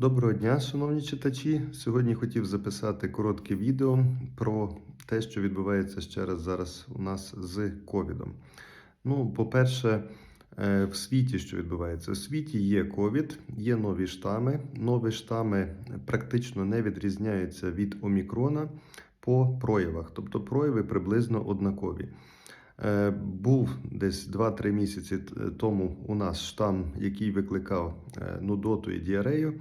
Доброго дня, шановні читачі. Сьогодні хотів записати коротке відео про те, що відбувається ще раз зараз у нас з ковідом. Ну, по-перше, е, в світі що відбувається? У світі є ковід, є нові штами. Нові штами практично не відрізняються від омікрона по проявах, тобто прояви приблизно однакові. Е, Був десь 2-3 місяці тому у нас штам, який викликав е, нудоту і діарею,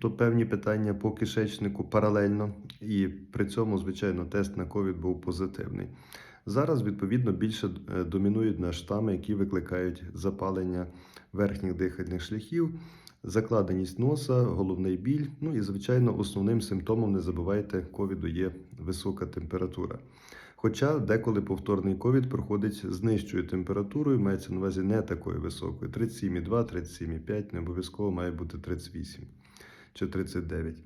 тобто певні питання по кишечнику паралельно, і при цьому, звичайно, тест на ковід був позитивний. Зараз, відповідно, більше е, домінують на штами, які викликають запалення верхніх дихальних шляхів, закладеність носа, головний біль. Ну і, звичайно, основним симптомом, не забувайте, ковіду є висока температура. Хоча деколи повторний ковід проходить з нижчою температурою, мається на увазі не такою високою. 37,2, 37,5, не обов'язково має бути 38 чи 39.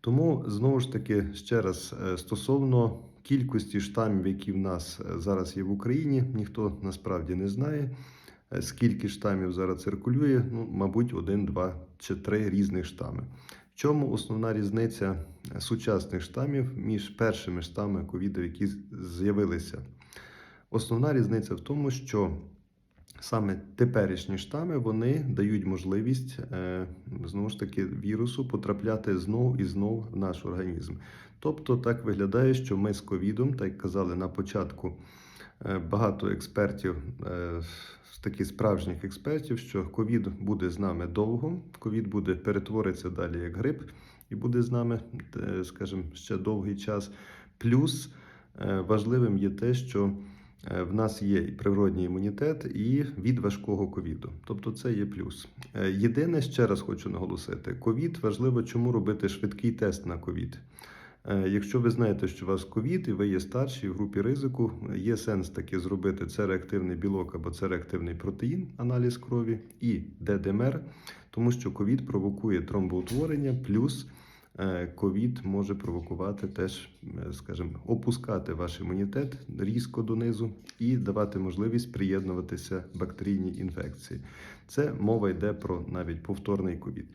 Тому знову ж таки ще раз е, стосовно кількості штамів, які в нас е, зараз є в Україні, ніхто насправді не знає. Е, Скільки штамів зараз циркулює? Ну, мабуть, один, два чи три різних штами. В чому основна різниця сучасних штамів між першими штамами ковіду, які з'явилися? Основна різниця в тому, що саме теперішні штами вони дають можливість е, знову ж таки вірусу потрапляти знов і знов в наш організм. Тобто так виглядає, що ми з ковідом, так як казали на початку, е, багато експертів, е, таких справжніх експертів, що ковід буде з нами довго, ковід буде перетвориться далі як грип і буде з нами, скажімо, ще довгий час. Плюс важливим є те, що в нас є і природній імунітет, і від важкого ковіду. Тобто це є плюс. Е, Єдине, ще раз хочу наголосити: ковід важливо, чому робити швидкий тест на ковід. Е, Якщо ви знаєте, що у вас ковід і ви є старші в групі ризику, є сенс таки зробити це реактивний білок або це реактивний протеїн, аналіз крові і ДДМР, тому що ковід провокує тромбоутворення, плюс е, ковід може провокувати теж, е, скажімо, опускати ваш імунітет різко донизу і давати можливість приєднуватися бактерійній інфекції. Це мова йде про навіть повторний ковід.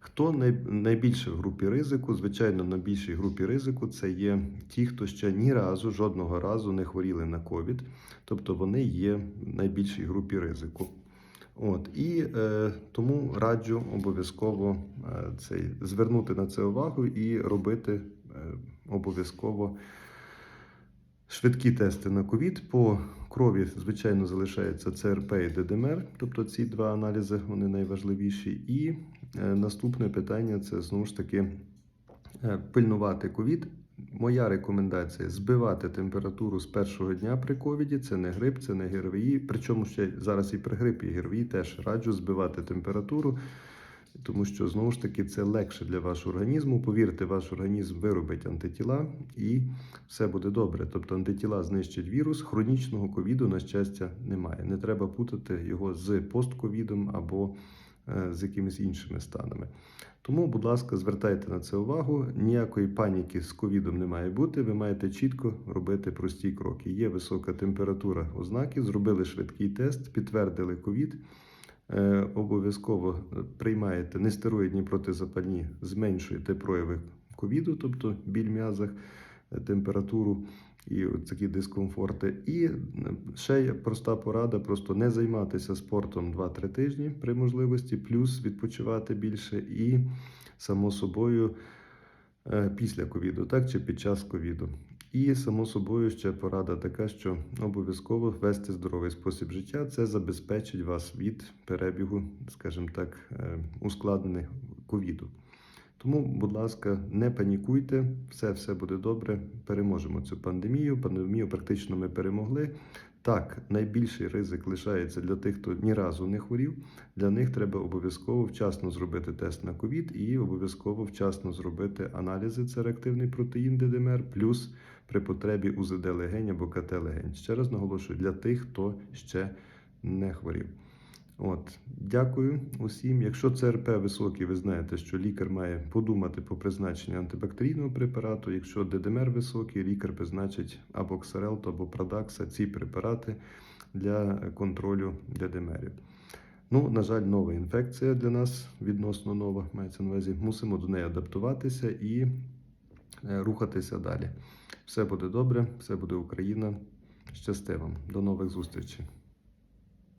Хто найбільше в групі ризику? Звичайно, на більшій групі ризику це є ті, хто ще ні разу, жодного разу не хворіли на ковід, тобто вони є в найбільшій групі ризику. От і е, тому раджу обов'язково е, цей звернути на це увагу і робити е, обов'язково швидкі тести на ковід. По крові, звичайно, залишається ЦРП і ДДМР, тобто ці два аналізи вони найважливіші. І е, наступне питання це знову ж таки е, пильнувати ковід. Моя рекомендація збивати температуру з першого дня при ковіді. Це не грип, це не ГРВІ. Причому ще зараз і при грипі, і ГРВІ теж раджу збивати температуру, тому що знову ж таки це легше для вашого організму. Повірте, ваш організм виробить антитіла і все буде добре. Тобто антитіла знищать вірус. Хронічного ковіду, на щастя, немає. Не треба путати його з постковідом або з якимись іншими станами. Тому, будь ласка, звертайте на це увагу. Ніякої паніки з ковідом не має бути. Ви маєте чітко робити прості кроки. Є висока температура ознаки, зробили швидкий тест, підтвердили ковід. Е, обов'язково приймаєте нестероїдні протизапальні, зменшуєте прояви ковіду, тобто біль м'язах, е, температуру і такі дискомфорти. І ще є проста порада: просто не займатися спортом 2-3 тижні при можливості, плюс відпочивати більше, і само собою е, після ковіду, так чи під час ковіду. І само собою ще порада така, що обов'язково вести здоровий спосіб життя. Це забезпечить вас від перебігу, скажімо так, е, ускладнених ковіду. Тому, будь ласка, не панікуйте, все, все буде добре. Переможемо цю пандемію. Пандемію практично ми перемогли. Так, найбільший ризик лишається для тих, хто ні разу не хворів. Для них треба обов'язково вчасно зробити тест на ковід і обов'язково вчасно зробити аналізи. Це реактивний протеїн ДДМР, плюс при потребі УЗД легень або КТ легень. Ще раз наголошую для тих, хто ще не хворів. От, дякую усім. Якщо ЦРП високий, ви знаєте, що лікар має подумати по призначенню антибактерійного препарату. Якщо ДДМР високий, лікар призначить або Ксарелто, або Продакса ці препарати для контролю ДДМРів. Ну, на жаль, нова інфекція для нас відносно нова, мається на увазі. Мусимо до неї адаптуватися і е, рухатися далі. Все буде добре, все буде Україна. Щасти вам. До нових зустрічей.